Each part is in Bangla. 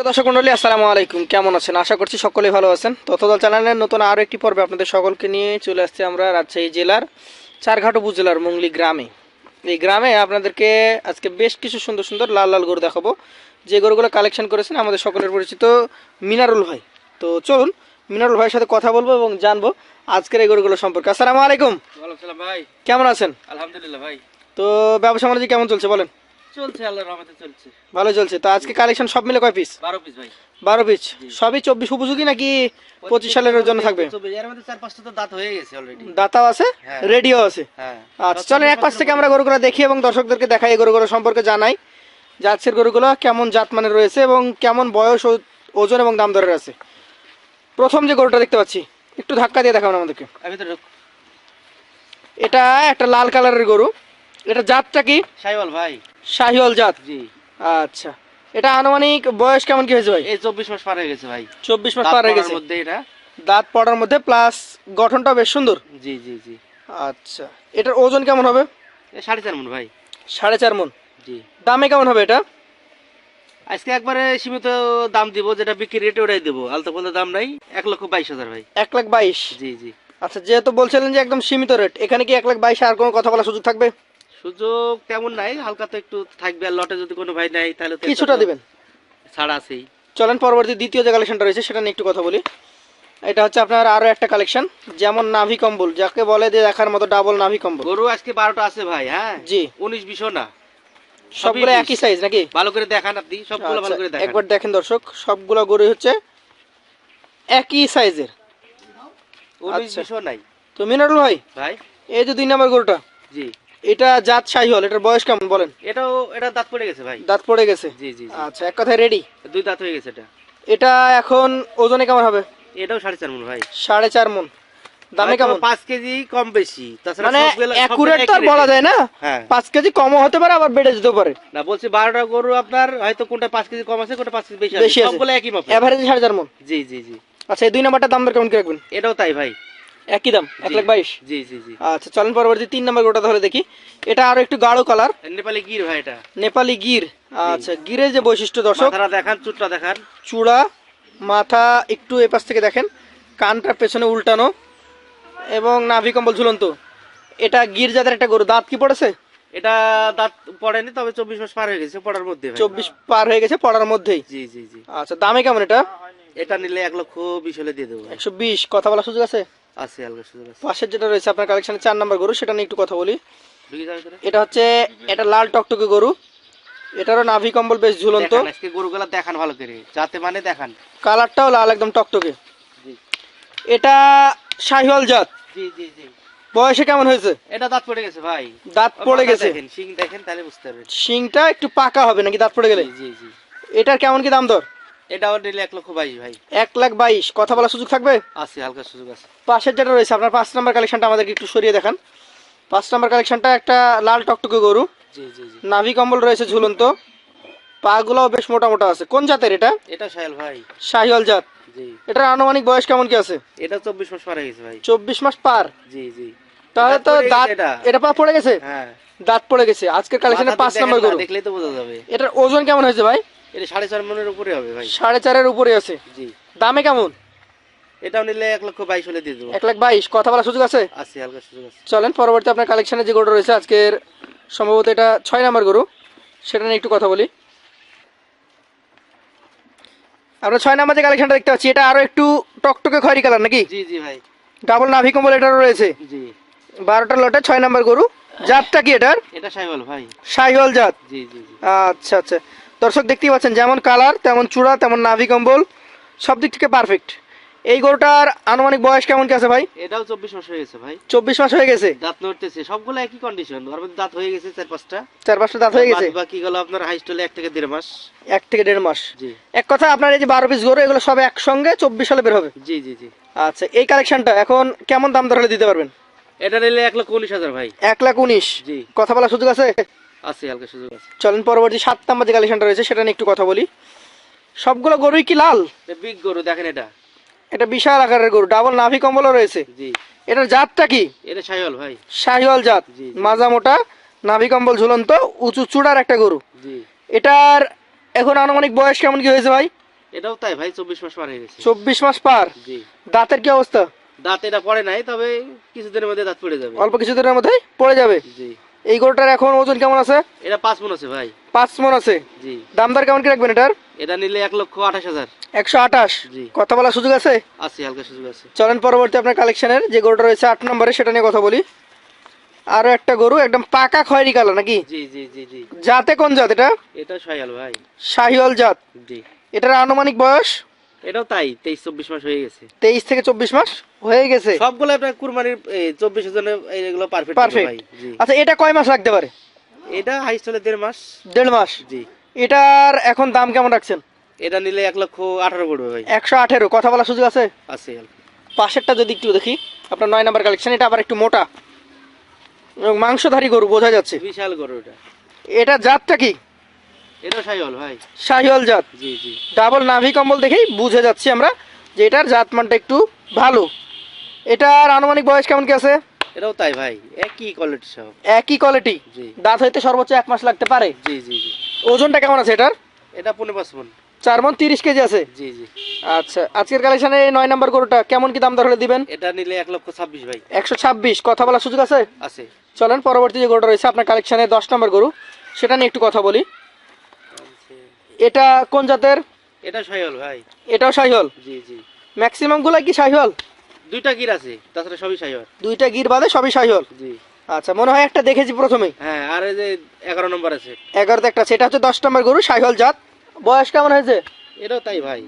প্রিয় দর্শক মন্ডলী আসসালামু আলাইকুম। কেমন আছেন? আশা করছি সকলেই ভালো আছেন। তথ্যদল চ্যানেলের নতুন আরও একটি পর্বে আপনাদের সকলকে নিয়ে চলে আসছি আমরা রাজশাহী জেলার চারঘাট উপজেলার মুংলি গ্রামে। এই গ্রামে আপনাদেরকে আজকে বেশ কিছু সুন্দর সুন্দর লাল লাল গরু দেখাবো। যে গরুগুলো কালেকশন করেছেন আমাদের সকলের পরিচিত মিনারুল ভাই। তো চলুন মিনারুল ভাইয়ের সাথে কথা বলব এবং জানব আজকের এই গরুগুলো সম্পর্কে। আসসালামু আলাইকুম। ভাই। কেমন আছেন? আলহামদুলিল্লাহ ভাই। তো ব্যবসা বাণিজ্য কেমন চলছে বলেন? চলছে আল্লাহর রহমতে চলছে। ভালো চলছে। তো আজকে কালেকশন সব মিলে কয় পিস বারো পিস ভাই। বারো পিস সবই চব্বিশ উপযোগী নাকি পঁচিশ সালের জন্য থাকবে? চব্বিশ, এর মধ্যে চার পাঁচটা তো দাঁত হয়ে গেছে অলরেডি দাতাও আছে? হ্যাঁ। রেডিও আছে? হ্যাঁ। আচ্ছা চলেন এক পাশ থেকে আমরা গরুগুলো দেখি এবং দর্শকদেরকে দেখাই গরুগুলো সম্পর্কে জানাই। যে আজকের গরুগুলো কেমন জাত মানের রয়েছে এবং কেমন বয়স ওজন এবং দাম দরের আছে? প্রথম যে গরুটা দেখতে পাচ্ছি একটু ধাক্কা দিয়ে দেখাবেন আমাদেরকে। এটা একটা লাল কালারের গরু। এটা জাতটা কি? সাইওয়াল ভাই। শাহিওয়াল জাত। জি। আচ্ছা। এটা আনুমানিক বয়স কেমন কি হয়েছে ভাই? এই চব্বিশ মাস পার হয়ে গেছে ভাই। চব্বিশ মাস পার হয়ে গেছে। মধ্যে এটা। দাঁত পড়ার মধ্যে প্লাস গঠনটা বেশ সুন্দর। জি জি জি। আচ্ছা। এটার ওজন কেমন হবে? সাড়ে চার মন ভাই। সাড়ে চার মন। জি। দামে কেমন হবে এটা? আজকে একবারে সীমিত দাম দিব যেটা বিক্রি রেটে ওটাই দেবো। আলতা ফালতা দাম নাই এক লক্ষ বাইশ হাজার ভাই। এক লাখ বাইশ। জি জি। আচ্ছা যেহেতু বলছিলেন যে একদম সীমিত রেট এখানে কি এক লাখ বাইশে আর কোনো কথা বলার সুযোগ থাকবে? সুযোগ তেমন নাই হালকা তো একটু থাকবে আর লটে যদি কোনো ভাই নাই তাহলে তো কিছুটা দিবেন। ছাড় আছেই। চলেন পরবর্তী দ্বিতীয় যে কালেকশনটা রয়েছে সেটা নিয়ে একটু কথা বলি। এটা হচ্ছে আপনার আরও একটা কালেকশন যেমন নাভি কম্বল যাকে বলে যে দেখার মতো ডাবল নাভি কম্বল। গরু আজকে বারোটা আছে ভাই হ্যাঁ? জি। উনিশ বিশও না। সবগুলো একই সাইজ নাকি? ভালো করে দেখান আপনি সবগুলো ভালো আচ্ছা, করে দেখান। একবার দেখেন দর্শক সবগুলো গরু হচ্ছে একই সাইজের উনিশ আচ্ছা। বিশও নাই। তো মিনারুল ভাই ভাই? এই যে দুই নম্বর গরুটা জি। এটা জাত শাহিওয়াল এটার বয়স কেমন বলেন? এটাও এটা দাঁত পড়ে গেছে ভাই। দাঁত পড়ে গেছে? জি জি। আচ্ছা এক কথায় রেডি দুই দাঁত হয়ে গেছে এটা। এটা এখন ওজনে কেমন হবে? এটাও সাড়ে চার মন ভাই। সাড়ে চার মন। দামে কেমন? পাঁচ কেজি কম বেশি। তাছাড়া মানে অ্যাকুরেট তো বলা যায় না? হ্যাঁ। পাঁচ কেজি কমও হতে পারে আবার বেড়ে যেতে পারে। না বলছি বারোটা গরু আপনার হয়তো কোনটা পাঁচ কেজি কম আছে কোনটা পাঁচ কেজি বেশি আছে। সবগুলো একই মাপে এভারেজ সাড়ে চার মন। জি জি জি। আচ্ছা এই দুই নাম্বারটা দাম কেমন কি রাখবেন? এটাও তাই ভাই। একই দাম এক লাখ বাইশ। জি জি জি। আচ্ছা চলেন পরবর্তী তিন নাম্বার গরুটা তাহলে দেখি। এটা আরও একটু গাঢ় কালার নেপালি গির ভাই এটা। নেপালি গির। আচ্ছা গিরের যে বৈশিষ্ট্য দর্শক। দেখান চুটটা দেখান। চূড়া মাথা একটু এপাশ থেকে দেখেন। কানটা পেছনে উল্টানো এবং নাভি কম্বল ঝুলন্ত। এটা গির জাতের একটা গরু। দাঁত কি পড়েছে? এটা দাঁত পড়েনি তবে চব্বিশ মাস পার হয়ে গেছে পড়ার মধ্যে চব্বিশ পার হয়ে গেছে পড়ার মধ্যেই। জি জি জি। আচ্ছা দামে কেমন এটা? এটা নিলে এক লক্ষ বিশ হলে দিয়ে দেবো একশো বিশ। কথা বলার সুযোগ আছে? আছে হালকা সুযোগ আছে। পাশের যেটা রয়েছে আপনার কালেকশনে চার নাম্বার গরু সেটা নিয়ে একটু কথা বলি? এটা হচ্ছে এটা লাল টকটকে গরু। এটারও নাভি কম্বল বেশ ঝুলন্ত। আজকে গরুগুলা দেখান ভালো করে। যাতে মানে দেখান। কালারটাও লাল একদম টকটকে। এটা শাহিওয়াল জাত। জি জি জি। বয়সে কেমন হয়েছে? এটা দাঁত পড়ে গেছে ভাই। দাঁত পড়ে গেছে। দেখেন শিং দেখেন তাহলে বুঝতে পারবেন। শিংটা একটু পাকা হবে নাকি দাঁত পড়ে গেলে? জি জি জি। এটার কেমন কি দাম দর? এটাও নিলে এক লক্ষ বাইশ ভাই। এক লাখ বাইশ। কথা বলার সুযোগ থাকবে? আছে হালকা সুযোগ আছে। পাশের যেটা রয়েছে আপনার পাঁচ নাম্বার কালেকশনটা আমাদেরকে একটু সরিয়ে দেখান। পাঁচ নাম্বার কালেকশনটা একটা লাল টকটকে গরু। জি জি জি। নাভি কম্বল রয়েছে ঝুলন্ত। পাগুলোও বেশ মোটা মোটা আছে। কোন জাতের এটা? এটা সাহেল ভাই। শাহিওয়াল জাত। জি। এটার আনুমানিক বয়স কেমন কি আছে? এটা চব্বিশ মাস পার হয়ে গেছে ভাই। চব্বিশ মাস পার? জি জি। তাহলে তো দাঁত এটা। পা পড়ে গেছে? হ্যাঁ। দাঁত পড়ে গেছে। আজকের কালেকশনে পাঁচ নম্বর গরু। দেখলেই তো বোঝা যাবে। এটার ওজন কেমন হয়েছে ভাই? এটা সাড়ে চার মনের উপরে হবে ভাই। সাড়ে চারের উপরে আছে? জি। দামে কেমন? এটাও নিলে এক লক্ষ বাইশ হলে দিয়ে দেবো। এক লাখ বাইশ। কথা বলার সুযোগ আছে? আছে হালকা সুযোগ আছে। চলেন পরবর্তী আপনার কালেকশনে যে গরুটা রয়েছে আজকের সম্ভবত এটা ছয় নম্বর গরু। সেটা নিয়ে একটু কথা বলি। আমরা ছয় নম্বর যে কালেকশনটা দেখতে পাচ্ছি এটা আরও একটু টকটকে খয়রি কালার নাকি? জি জি ভাই। ডাবল নাভি কম্বল এটারও রয়েছে। জি। বারোটা লটে ছয় নম্বর গরু। জাতটা কি এটার? এটা ভাই। জাত। জি জি। আচ্ছা আচ্ছা। দর্শক দেখতেই পাচ্ছেন যেমন কালার তেমন চূড়া তেমন নাভি কম্বল সব দিক থেকে পারফেক্ট এই গরুটার আনুমানিক বয়স কেমন কি আছে ভাই? এটাও চব্বিশ মাস হয়ে গেছে ভাই। চব্বিশ মাস হয়ে গেছে? দাঁত নড়তেছে সবগুলো একই কন্ডিশন ওর মধ্যে দাঁত হয়ে গেছে চার পাঁচটা। চার পাঁচটা দাঁত হয়ে গেছে? বাকি গেল আপনার হাইস্ট হলে এক থেকে দেড় মাস। এক থেকে দেড় মাস। জি। এক কথা আপনার এই যে বারো পিস গরু এগুলো সব একসঙ্গে চব্বিশ সালে বের হবে? জি জি জি। আচ্ছা এই কালেকশনটা এখন কেমন দাম হলে দিতে পারবেন? এটা নিলে এক লাখ উনিশ হাজার ভাই। এক লাখ উনিশ। জি। কথা বলার সুযোগ আছে? আছে হালকা সুযোগ আছে। চলেন পরবর্তী সাত নাম্বার যে কালেকশনটা রয়েছে সেটা নিয়ে একটু কথা বলি। সবগুলো গরুই কি লাল? বিগ গরু দেখেন এটা। এটা বিশাল আকারের গরু ডাবল নাভি কম্বলও রয়েছে। জি। এটার জাতটা কি? এটা সাহেল ভাই। শাহিওয়াল জাত। মাজা মোটা নাভি কম্বল ঝুলন্ত উঁচু চূড়ার একটা গরু। জি। এটার এখন আনুমানিক বয়স কেমন কি হয়েছে ভাই? এটাও তাই ভাই চব্বিশ মাস পার হয়ে গেছে। চব্বিশ মাস পার? জি। দাঁতের কি অবস্থা? দাঁত এটা পড়ে নাই তবে কিছুদিনের মধ্যে দাঁত পড়ে যাবে। অল্প কিছুদিনের মধ্যে পড়ে যাবে। জি। এই গরুটার এখন ওজন কেমন আছে? এটা পাঁচ মন আছে ভাই। পাঁচ মন আছে? জি। দাম দর কেমন কি রাখবেন এটার? এটা নিলে এক লক্ষ আঠাশ হাজার। একশো আঠাশ? জি। কথা বলার সুযোগ আছে? আছে হালকা সুযোগ আছে। চলেন পরবর্তী আপনার কালেকশনের যে গরুটা রয়েছে আট নম্বরে সেটা নিয়ে কথা বলি। আরও একটা গরু একদম পাকা খয়েরি কালো নাকি? জি জি জি জি। জাতে কোন জাত এটা? এটা সয়াল ভাই। শাহিওয়াল জাত। জি। এটার আনুমানিক বয়স? এটাও তাই তেইশ চব্বিশ মাস হয়ে গেছে। তেইশ থেকে চব্বিশ মাস? হয়ে গেছে। সবগুলো আপনার কুরবানির চব্বিশ জন্য এগুলো পারফেক্ট পারফেক্ট আচ্ছা এটা কয় মাস লাগতে পারে? এটা দেড় মাস। দেড় মাস? জি। এটার এখন দাম কেমন রাখছেন? এটা নিলে এক লক্ষ আঠারো পড়বে ভাই। একশো আঠেরো কথা বলার সুযোগ আছে? আছে পাশেরটা যদি একটু দেখি আপনার নয় নাম্বার কালেকশন এটা আবার একটু মোটা। এবং মাংসধারী গরু বোঝা যাচ্ছে। বিশাল গরু এটা। এটা জাতটা কি? এটা সাইওয়াল ভাই। শাহিওয়াল জাত। জি জি। ডাবল নাভি কম্বল দেখেই বুঝে যাচ্ছি আমরা যে এটার জাত মানটা একটু ভালো। এটার আনুমানিক বয়স কেমন কি আছে? এটাও তাই ভাই একই কোয়ালিটি সব। একই কোয়ালিটি দাঁত হইতে সর্বোচ্চ এক মাস লাগতে পারে? জি জি জি। ওজনটা কেমন আছে এটার? এটা পনেরো পাঁচ মন। চার মন তিরিশ কেজি আছে? জি জি। আচ্ছা আজকের কালেকশনে নয় নাম্বার গরুটা কেমন কি দাম দর হলে দিবেন? এটা নিলে এক লক্ষ ছাব্বিশ ভাই। একশো ছাব্বিশ কথা বলার সুযোগ আছে? আছে। চলেন পরবর্তী যে গরুটা রয়েছে আপনার কালেকশনে দশ নম্বর গরু সেটা নিয়ে একটু কথা বলি। এটা কোন জাতের? এটা সাইওয়াল ভাই। এটাও শাহিওয়াল জি জি। ম্যাক্সিমামগুলা কি শাহিওয়াল দুইটা গির আছে তাছাড়া সবই দুইটা গির বাদে সবই জি। আচ্ছা মনে হয় একটা দেখেছি প্রথমেই হ্যাঁ আর এই যে এগারো নম্বর আছে। এগারোতে একটা সেটা হচ্ছে দশ নম্বর গরু শাহিওয়াল জাত। বয়স কেমন হয়েছে? এটাও তাই ভাই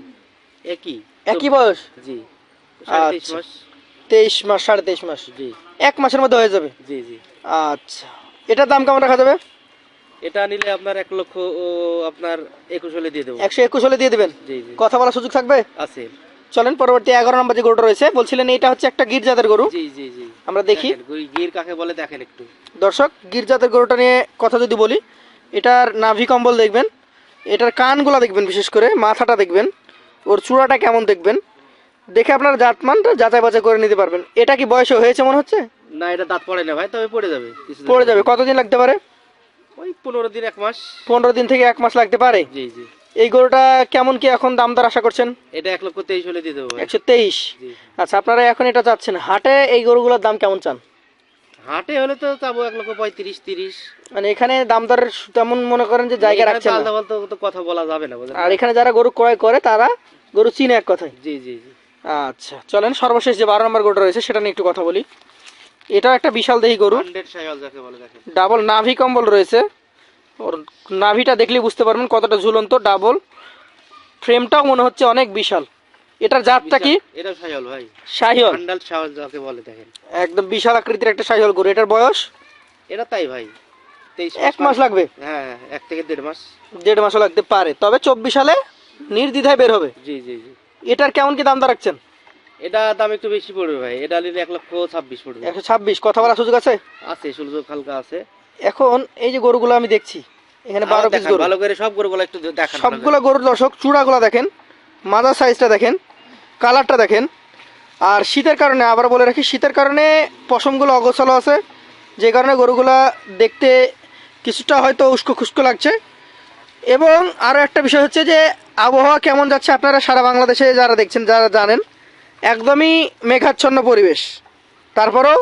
একই। একই বয়স? জি আচ্ছা। মাস। তেইশ মাস সাড়ে তেইশ মাস। জি। এক মাসের মধ্যে হয়ে যাবে? জি জি। আচ্ছা। এটার দাম কেমন রাখা যাবে? এটা নিলে আপনার এক লক্ষ ও আপনার একুশ হলে দিয়ে দেবো। একশো একুশ হলে দিয়ে দেবেন? জি জি। কথা বলার সুযোগ থাকবে? আছে। চলেন পরবর্তী এগারো নম্বর যে গরুটা রয়েছে বলছিলেন এটা হচ্ছে একটা গির জাতের গরু। জি জি জি। আমরা দেখি। গির কাকে বলে দেখেন একটু। দর্শক গির জাতের গরুটা নিয়ে কথা যদি বলি এটার নাভি কম্বল দেখবেন এটার কানগুলা দেখবেন বিশেষ করে মাথাটা দেখবেন ওর চূড়াটা কেমন দেখবেন দেখে আপনার জাতমানটা যাচাই বাছাই করে নিতে পারবেন। এটা কি বয়স হয়েছে মনে হচ্ছে? না এটা দাঁত পড়ে না ভাই তবে পড়ে যাবে পড়ে যাবে। কতদিন লাগতে পারে? ওই পনেরো দিন এক মাস। পনেরো দিন থেকে এক মাস লাগতে পারে? জি জি। এই গরুটা কেমন কি এখন দাম দর আশা করছেন? এটা এক লক্ষ তেইশ হলে দিয়ে দেবো একশো তেইশ? আচ্ছা আপনারা এখন এটা চাচ্ছেন হাটে এই গরুগুলোর দাম কেমন চান? হাটে হলে তো এক লক্ষ পঁয়ত্রিশ তিরিশ। মানে এখানে দাম দরের তেমন মনে করেন যে জায়গা রাখছেন না। আলাদা বলতে তো কথা বলা যাবে না আর এখানে যারা গরু ক্রয় করে তারা গরু চিনে এক কথায়। জি জি জি। আচ্ছা চলেন সর্বশেষ যে বারো নম্বর গরুটা রয়েছে সেটা নিয়ে একটু কথা বলি। এটাও একটা বিশাল দেহি গরু। ডাবল নাভি কম্বল রয়েছে। ওর নাভিটা দেখলেই বুঝতে পারবেন কতটা ঝুলন্ত ডাবল ফ্রেমটাও মনে হচ্ছে অনেক বিশাল। এটার জাতটা কি? এটা সাইকেল ভাই। শাহিওল হান্ডাল সাইকেল যাকে বলে দেখেন। একদম বিশাল আকৃতির একটা শাহিওল গরু। এটার বয়স? এটা তাই ভাই। এক মাস লাগবে? হ্যাঁ এক থেকে দেড় মাস। দেড় মাসও লাগতে পারে। তবে চব্বিশ সালে নির্দ্বিধায় বের হবে। জি জি জি। এটার কেমন কি দাম দর রাখছেন? এটা দাম একটু বেশি পড়বে ভাই। এটা নিলে এক লক্ষ ছাব্বিশ পড়বে। একশো ছাব্বিশ। কথা বলার সুযোগ আছে? আছে সুযোগ হালকা আছে। এখন এই যে গরুগুলো আমি দেখছি এখানে বারো পিস গরু। ভালো করে সব গরুগুলো একটু দেখান সবগুলো গরুর দর্শক চূড়াগুলো দেখেন মাদার সাইজটা দেখেন কালারটা দেখেন। আর শীতের কারণে আবার বলে রাখি শীতের কারণে পশমগুলো অগোছালো আছে। যে কারণে গরুগুলা দেখতে কিছুটা হয়তো উস্কো খুস্কো লাগছে। এবং আরও একটা বিষয় হচ্ছে যে আবহাওয়া কেমন যাচ্ছে আপনারা সারা বাংলাদেশে যারা দেখছেন যারা জানেন একদমই মেঘাচ্ছন্ন পরিবেশ। তারপরেও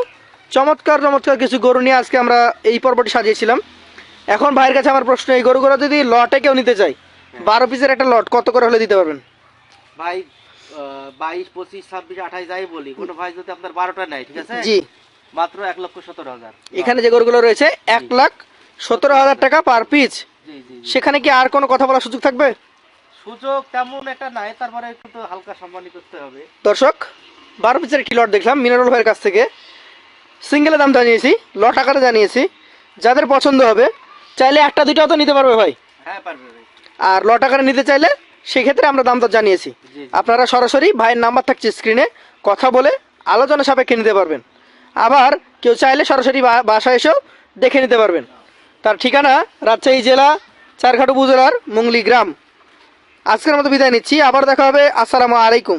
চমৎকার চমৎকার কিছু গরু নিয়ে আজকে আমরা এই পর্বটি সাজিয়েছিলাম। এখন ভাইয়ের কাছে আমার প্রশ্ন এই গরুগুলো যদি লটে কেউ নিতে চাই বারো পিসের একটা লট কত করে হলে দিতে পারবেন? ভাই বাইশ পঁচিশ ছাব্বিশ আঠাশ যাই বলি কোনো ভাই যদি আপনার বারোটা নেয় ঠিক আছে? জি। মাত্র এক লক্ষ সতেরো হাজার। এখানে যে গরুগুলো রয়েছে এক লাখ সতেরো হাজার টাকা পার পিস। সেখানে কি আর কোনো কথা বলার সুযোগ থাকবে? সুযোগ তেমন একটা নাই তারপরে একটু হালকা সম্মানী করতে হবে। দর্শক বারো পিসের একটি লট দেখলাম মিনারুল ভাইয়ের কাছ থেকে। সিঙ্গেলে দাম জানিয়েছি লট আকারে জানিয়েছি। যাদের পছন্দ হবে চাইলে একটা দুইটাও তো নিতে পারবে ভাই। হ্যাঁ পারবে ভাই। আর লট আকারে নিতে চাইলে সেক্ষেত্রে আমরা দাম দর জানিয়েছি। আপনারা সরাসরি ভাইয়ের নাম্বার থাকছে স্ক্রিনে কথা বলে আলোচনা সাপেক্ষে নিতে পারবেন। আবার কেউ চাইলে সরাসরি বাসায় এসেও দেখে নিতে পারবেন। তার ঠিকানা রাজশাহী জেলা চারঘাট উপজেলার মুংলি গ্রাম। আজকের মতো বিদায় নিচ্ছি। আবার দেখা হবে। আসসালামু আলাইকুম।